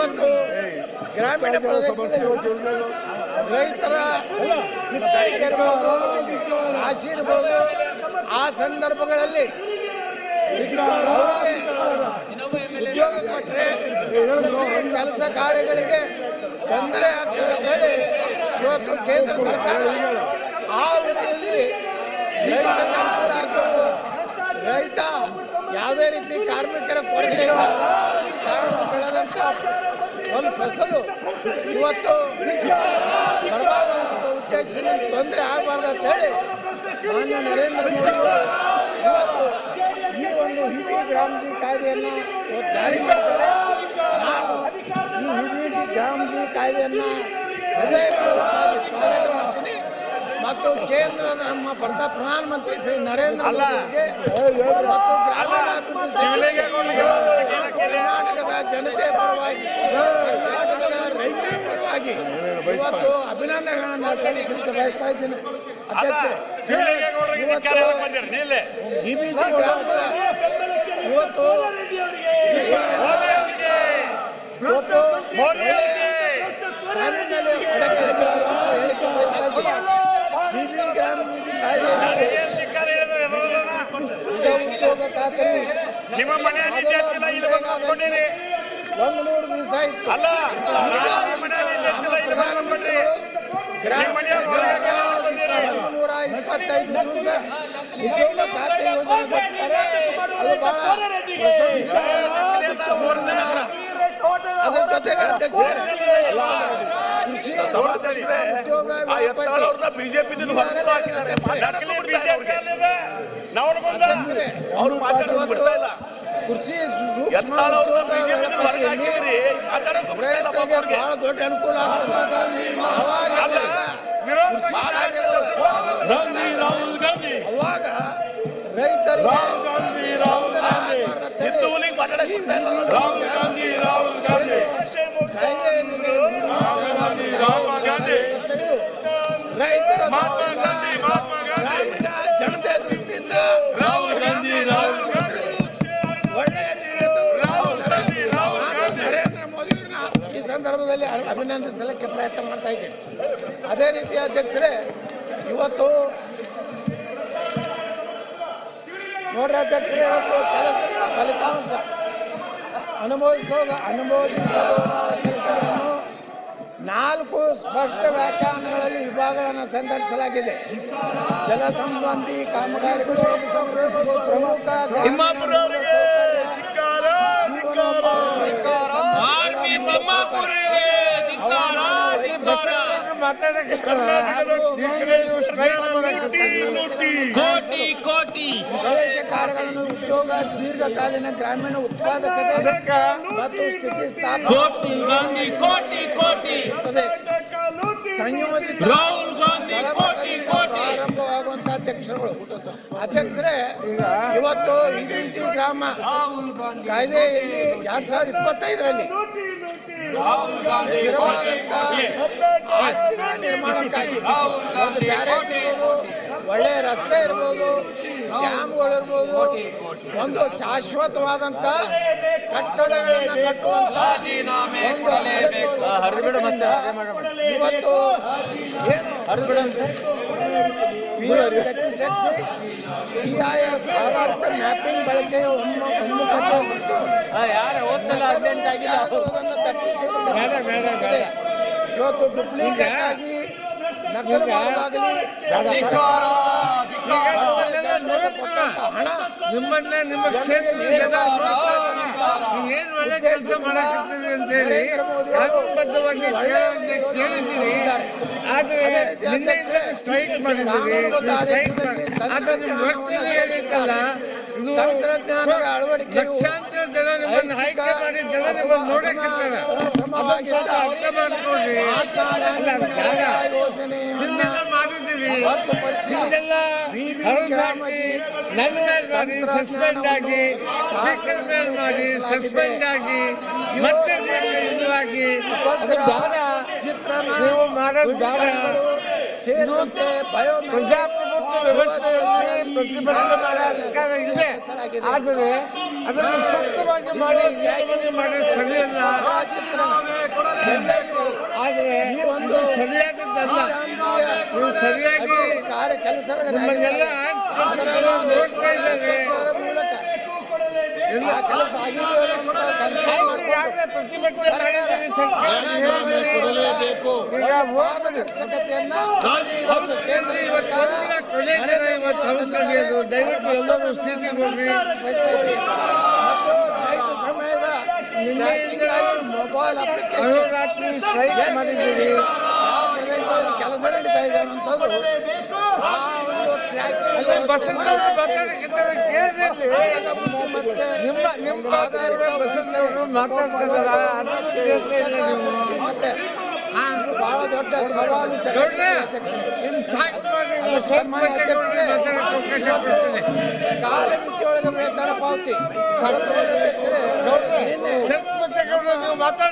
ಇವತ್ತು ಗ್ರಾಮೀಣ ಪ್ರದೇಶದಲ್ಲಿ ರೈತರ ಬಿತ್ತಳಿಕೆ ಇರ್ಬೋದು ರಾಶಿ ಇರ್ಬೋದು ಆ ಸಂದರ್ಭಗಳಲ್ಲಿ ಉದ್ಯೋಗ ಕೊಟ್ಟರೆ ಕೆಲಸ ಕಾರ್ಯಗಳಿಗೆ ತೊಂದರೆ ಆಗ್ತದೆ ಅಂತೇಳಿ ಇವತ್ತು ಕೇಂದ್ರ ಸರ್ಕಾರ ಆ ಅವಧಿಯಲ್ಲಿ ಆಗಬೇಕು. ರೈತ ಯಾವುದೇ ರೀತಿ ಕಾರ್ಮಿಕರ ಕೊರತೆ ಇಲ್ಲ. ಒಂದು ಫಸಲು ಇವತ್ತು ಬರಬಾರ್ದಂತ ಉದ್ದೇಶದಿಂದ ತೊಂದರೆ ಆಗಬಾರ್ದು ಅಂತ ಹೇಳಿ ಮಾನ್ಯ ನರೇಂದ್ರ ಮೋದಿ ಇವತ್ತು ಈ ಒಂದು ಹಿಬಿ ಗ್ರಾಮದಿ ಕಾಯ್ದೆಯನ್ನು ಜಾರಿ ಮಾಡ್ತಾರೆ ನಾನು ಈ ಹಿಬಿ ಗ್ರಾಮದಿ ಕಾಯ್ದೆಯನ್ನು ಹೃದಯಪೂರ್ವಕವಾಗಿ ಸ್ವಾಗತ ಮಾಡ್ತೀನಿ ಮತ್ತು ಕೇಂದ್ರದ ನಮ್ಮ ಪ್ರಧಾನ ಪ್ರಧಾನಮಂತ್ರಿ ಶ್ರೀ ನರೇಂದ್ರ ಮೋದಿ ಮತ್ತು ಗ್ರಾಮೀಣಾಭಿವೃದ್ಧಿ ಜನತೆಯ ಪರವಾಗಿ ಕರ್ನಾಟಕದ ರೈತರ ಪರವಾಗಿ ಇವತ್ತು ಅಭಿನಂದನೆಗಳನ್ನು ಸಲ್ಲಿಸಲಿಕ್ಕೆ ಬಯಸ್ತಾ ಇದ್ದೀನಿ. ಇವತ್ತು ಇವತ್ತು ಕಾನೂನಿನಲ್ಲಿ ಹೇಳಿಕೆ ಬಯಸ್ತಾ ಇದ್ದೀನಿ. ಬಿಬಿ ಗ್ರಾಮ ಉದ್ಯೋಗ ಉದ್ಯೋಗ ನಿಮ್ಮ ಮನೆ ನೂರು ದಿವಸ ಆಯ್ತು. ಅಲ್ಲ ನೂರ ಇಪ್ಪತ್ತೈದು ದಿವಸ. ಉದ್ಯೋಗ ಖಾತೆ ಯೋಜನೆ ಅದು ಬಹಳ. ಅದ್ರ ಜೊತೆಗೆ ಕೃಷಿ ಉದ್ಯೋಗ ಬಿಜೆಪಿ ಹಾಕಿದ್ದಾರೆ. ನಕಲಿ ಬಿಜೆಪಿ ಅವ್ರು ಮಾತಾಡೋದು ಬಿಡ್ತಾ ಇಲ್ಲ. ಕೃಷಿ ಬಹಳ ದೊಡ್ಡ ಅನುಕೂಲ ಆಗ್ತದೆ. ಅವಾಗ ರೈತರಿಗೆ ಸಂದರ್ಭದಲ್ಲಿ ಅಭಿನಂದಿಸಲಿಕ್ಕೆ ಪ್ರಯತ್ನ ಮಾಡ್ತಾ ಇದ್ದೀನಿ. ಅದೇ ರೀತಿ ಅಧ್ಯಕ್ಷರೇ ಇವತ್ತು ನೋಡ್ರಿ ಅಧ್ಯಕ್ಷರೇ ಇವತ್ತು ಕೆಲಸಗಳ ಫಲಿತಾಂಶ. ಅನುಭವಿಸೋದು ಅನುಭವಿಸಬಹುದಾದ ಕೆಲಸಗಳನ್ನು ನಾಲ್ಕು ಸ್ಪಷ್ಟ ವ್ಯಾಖ್ಯಾನಗಳಲ್ಲಿ ವಿಭಾಗಗಳನ್ನು ಸಂದರ್ಶಿಸಲಾಗಿದೆ. ಜಲ ಸಂಬಂಧಿ ಕಾಮಗಾರಿಗಳು ಪ್ರಮುಖ ಕರ್ನಾಟಕದ ಕೋಟಿ ಕೋಟಿ. ಕಾರ್ಯಗಳನ್ನು ಉದ್ಯೋಗ ದೀರ್ಘಕಾಲೀನ ಗ್ರಾಮೀಣ ಉತ್ಪಾದಕತೆ ಮತ್ತು ಸ್ಥಿತಿ ಕೋಟಿ ಗಾಂಧಿ ಕೋಟಿ ಕೋಟಿ. ಸಂಯೋಜಿತ ರಾಹುಲ್ ಗಾಂಧಿ ಕೋಟಿ ಅಧ್ಯಕ್ಷರುಗಳು ಅಧ್ಯಕ್ಷರೇ, ಇವತ್ತು ಈ ಗ್ರಾಮ ಕಾಯ್ದೆಯಲ್ಲಿ ಎರಡ್ ಸಾವಿರದ ಇಪ್ಪತ್ತೈದರಲ್ಲಿ ಆಸ್ತಿಗಳ ನಿರ್ಮಾಣಕ್ಕಾಗಿ ಬ್ಯಾರೇಜ್ ಇರ್ಬೋದು, ಒಳ್ಳೆ ರಸ್ತೆ ಇರ್ಬೋದು, ಡ್ಯಾಮ್ಗಳು ಇರ್ಬೋದು, ಒಂದು ಶಾಶ್ವತವಾದಂತ ಕಟ್ಟಡಗಳನ್ನ ಕಟ್ಟುವಂತ ಇವತ್ತು ಏನು? ಗತಿಶಕ್ತಿ ಸಿಐಎಸ್ ಆಧಾರಿತ ಮ್ಯಾಪಿಂಗ್ ಬಳಕೆಯ ಒಮ್ಮ- ಒಮ್ಮುಖತೆ ತಪ್ಪಿಸುತ್ತದೆ. ಇವತ್ತು ಡುಪ್ಲಿಕೇಟ್ ಆಗಿ ನಕಲು ಮಾಡೋದಾಗಲಿ ಹಣ ನಿಮ್ಮನ್ನೇ ನಿಮ್ಮ ಕ್ಷೇತ್ರದ ಜನ ನೀವು ಏನ್ ಒಳ್ಳೆ ಕೆಲಸ ಮಾಡಕತ್ತೀರಿ ಅಂತ ಹೇಳಿ ಕಾನೂನುಬದ್ಧವಾಗಿ ಕೇಳೋದಕ್ಕೆ ಕೇಳಿದ್ದೀರಿ. ಆದ್ರೆ ನಿನ್ನೆಯಿಂದ ಸ್ಟ್ರೈಕ್ ಮಾಡಿದ್ದೀರಿ. ಸ್ಟ್ರೈಕ್ ಆದ್ರೆ ನಿಮ್ಮ ವರ್ತನೆ ಏನೈತಲ್ಲ ಇದು ಲಕ್ಷಾಂತರ ಜನ ನಿಮ್ಮನ್ನು ಆಯ್ಕೆ ಮಾಡಿ ಜನ ನಿಮ್ಮನ್ನು ನೋಡಕ್ಕಿರ್ತಾರೆ ಸ್ವಲ್ಪ ಅರ್ಥ ಮಾಡ್ಕೊಳ್ರಿ ಅಲ್ಲ ಬೇಡ. ಹಿಂದೆಲ್ಲ ಮಾಡಿದ್ದೀರಿ. ಹಿಂದೆಲ್ಲ ನನ್ನ ಮಾಡಿ ಸಸ್ಪೆಂಡ್ ಆಗಿ ಮೇಲೆ ಮಾಡಿ ಸಸ್ಪೆಂಡ್ ಆಗಿ ಮತ್ತೆ ಇದು ಆಗಿ ಅದು ಬೇಡ ನೀವು ಮಾಡೋದು ಬೇಡ ಪ್ರಜಾಪ್ರಭುತ್ವ ವ್ಯವಸ್ಥೆಯಲ್ಲಿ ಪ್ರತಿಭಟನೆ ಮಾಡೋ ಅಧಿಕಾರ ಇದೆ. ಆದರೆ ಅದನ್ನು ಸೂಕ್ತವಾಗಿ ಮಾಡಿ ನ್ಯಾಯವಾಗಿ ಮಾಡಿ ಸರಿಯಲ್ಲ. ಆದರೆ ಒಂದು ಸರಿಯಾಗಿ ಸರಿಯಾದದ್ದಲ್ಲ. ನೀವು ಸರಿಯಾಗಿ ನಿಮ್ಮನ್ನೆಲ್ಲ ನೋಡ್ತಾ ಇದ್ದಾರೆ. ಎಲ್ಲ ದಯವಿಟ್ಟು ಎಲ್ಲರೂ ಬಯಸ್ತಾ ಇದ್ದೀವಿ. ಮತ್ತು ನೈಜ ಸಮಯದ ನಿನ್ನೆಯಿಂದ ಮೊಬೈಲ್ ಅಪ್ಲಿಕೇಶನ್ ರಾತ್ರಿ ಸ್ಟ್ರೈಕ್ ಮಾಡಿದ್ದೀರಿ ಆ ಪ್ರದೇಶದಲ್ಲಿ ಕೆಲಸ ನಡೀತಾ ಇದೆ ಅನ್ನೋಂಥದ್ದು ಬಸವನವರು ಮಾತಾಡಕ್ಕಿಂತ ಕೇಳಿದ್ರಿ ಮತ್ತೆ ನಿಮ್ಮ ನಿಮ್ಮ ಆಧಾರದ ಬಸವನವರು ಮಾತಾಡ್ತಿದಾರ ಅದನ್ನು ಕೇಳ್ತಾ ಇಲ್ಲ ನೀವು ಮತ್ತೆ ಬಹಳ ದೊಡ್ಡ ಸವಾಲು ಇನ್ನು ಸಾಕು ಮಾಡಿ ಮಾತಾಡಕ್ಕೆ ಅವಕಾಶ ಕೊಡ್ತೀನಿ ವೇತನ ಪಾವತಿ ಸರ್ಕಾರ ಮಾತಾಡ